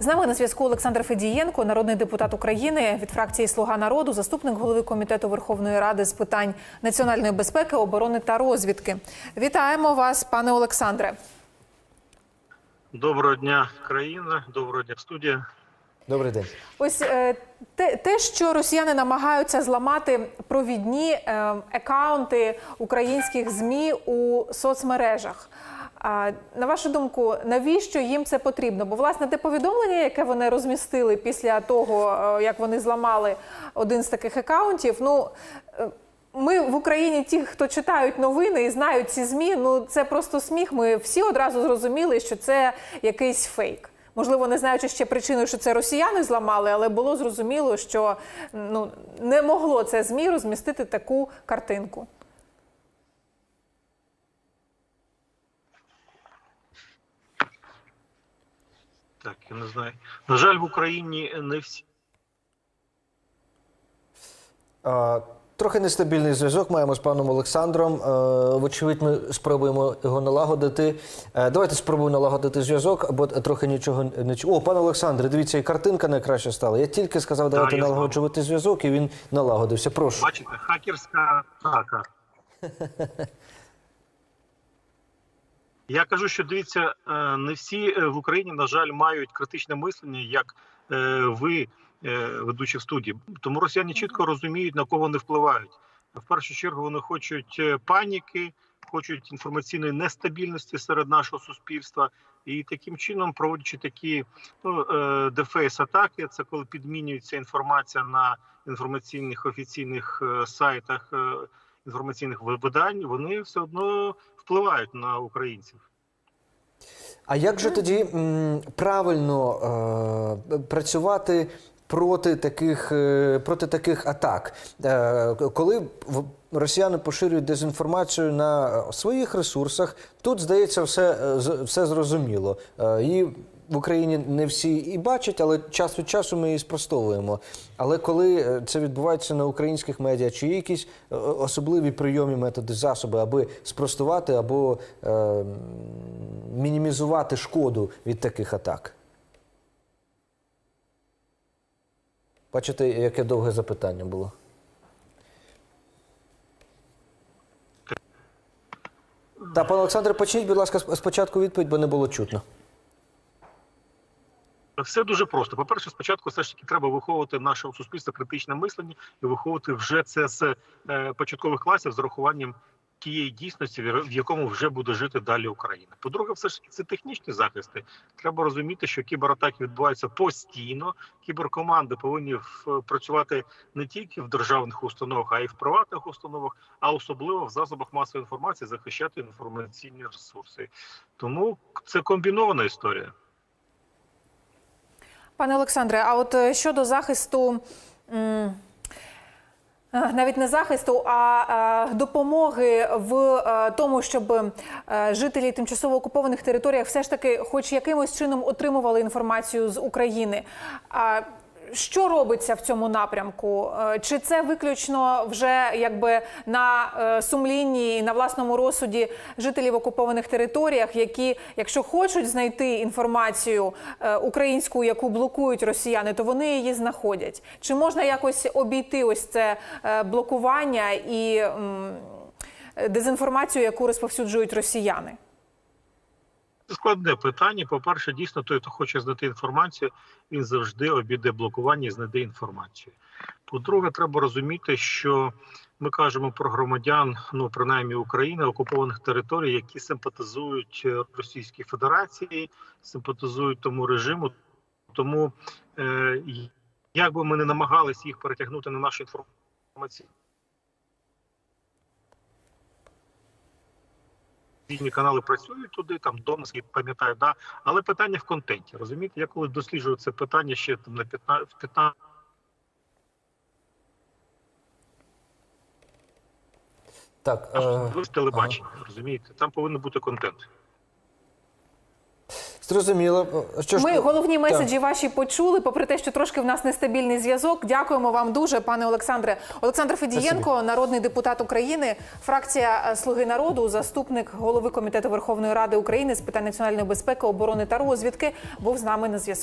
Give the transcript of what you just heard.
З нами на зв'язку Олександр Федієнко, народний депутат України від фракції Слуга народу, заступник голови комітету Верховної Ради з питань національної безпеки, оборони та розвідки. Вітаємо вас, пане Олександре. Доброго дня, країна, доброго дня, студія. Добрий день. Ось е, те, те, що росіяни намагаються зламати провідні е, екаунти українських змі у соцмережах. На вашу думку, навіщо їм це потрібно? Бо власне те повідомлення, яке вони розмістили після того, е, як вони зламали один з таких акаунтів, ну. е, Ми в Україні, ті, хто читають новини і знають ці змі, ну це просто сміх. Ми всі одразу зрозуміли, що це якийсь фейк. Можливо, не знаючи ще причину, що це росіяни зламали, але було зрозуміло, що ну не могло це змі розмістити таку картинку. Так, я не знаю. На жаль, в Україні не всі. А, трохи нестабільний зв'язок маємо з паном Олександром. Е, вочевидь, ми спробуємо його налагодити. Е, давайте спробуємо налагодити зв'язок, бо трохи нічого не. О, пане Олександре, дивіться, і картинка найкраще стала. Я тільки сказав, давайте я налагоджувати зв'язок, і він налагодився. Прошу. Бачите, хакерська атака. Я кажу, що дивіться, е, не всі е, в Україні, на жаль, мають критичне мислення, як е, ви, ведучі в студії. Тому росіяни чітко розуміють, на кого вони впливають. В першу чергу вони хочуть паніки, хочуть інформаційної нестабільності серед нашого суспільства. І таким чином, проводячи такі ну, дефейс-атаки, це коли підмінюється інформація на інформаційних офіційних сайтах інформаційних видань, вони все одно впливають на українців. А як же тоді правильно е, працювати проти таких, е, проти таких атак? Е, коли росіяни поширюють дезінформацію на своїх ресурсах, тут здається все, е, все зрозуміло. І в Україні не всі і бачать, але час від часу ми її спростовуємо. Але коли е, це відбувається на українських медіа, чи є якісь е, особливі прийомі методи засоби, аби спростувати або е, мінімізувати шкоду від таких атак? Бачите, яке довге запитання було. Та, пане Олександре, почніть, будь ласка, спочатку відповідь, бо не було чутно. Все дуже просто. По-перше, спочатку все ж таки треба виховувати в нашому критичне мислення і виховувати вже це з е, початкових класів з урахуванням тієї дійсності, в якому вже буде жити далі Україна. По-друге, все ж таки це технічні захисти. Треба розуміти, що кібератаки відбуваються постійно. Кіберкоманди повинні працювати не тільки в державних установах, а й в приватних установах, а особливо в засобах масової інформації захищати інформаційні ресурси. Тому це комбінована історія. Пане Олександре, а от е, щодо захисту. е, Навіть не захисту, а е, допомоги в тому, щоб жителі тимчасово окупованих територіях все ж таки, хоч якимось чином, отримували інформацію з України. Що робиться в цьому напрямку? Е, Чи це виключно вже якби на е, сумлінні і на власному розсуді жителів окупованих територіях, які, якщо хочуть знайти інформацію е, українську, яку блокують росіяни, то вони її знаходять? Чи можна якось обійти ось це блокування і дезінформацію, яку розповсюджують росіяни? Складне питання. По-перше, дійсно, той, хто хоче знайти інформацію, він завжди обійде блокування і знайде інформацію. По-друге, треба розуміти, що ми кажемо про громадян, ну принаймні України, окупованих територій, які симпатизують е, Російській Федерації, симпатизують тому режиму. Тому е, як би ми не намагалися їх перетягнути на нашу інформацію. Вільні канали працюють туди, там до нас, пам'ятаю, да. Але питання в контенті. Розумієте, я коли досліджую це питання ще там на 15, 15 Так, е, телебачення, розумієте, там повинен бути контент. Зрозуміло. Що ж, Ми головні так. меседжі ваші почули. Попри те, що трошки в нас нестабільний зв'язок. Дякуємо вам дуже, пане Олександре. Олександр Федієнко, народний депутат України, фракція Слуги народу, заступник голови комітету Верховної Ради України з питань національної безпеки, оборони та розвідки, був з нами на зв'язку.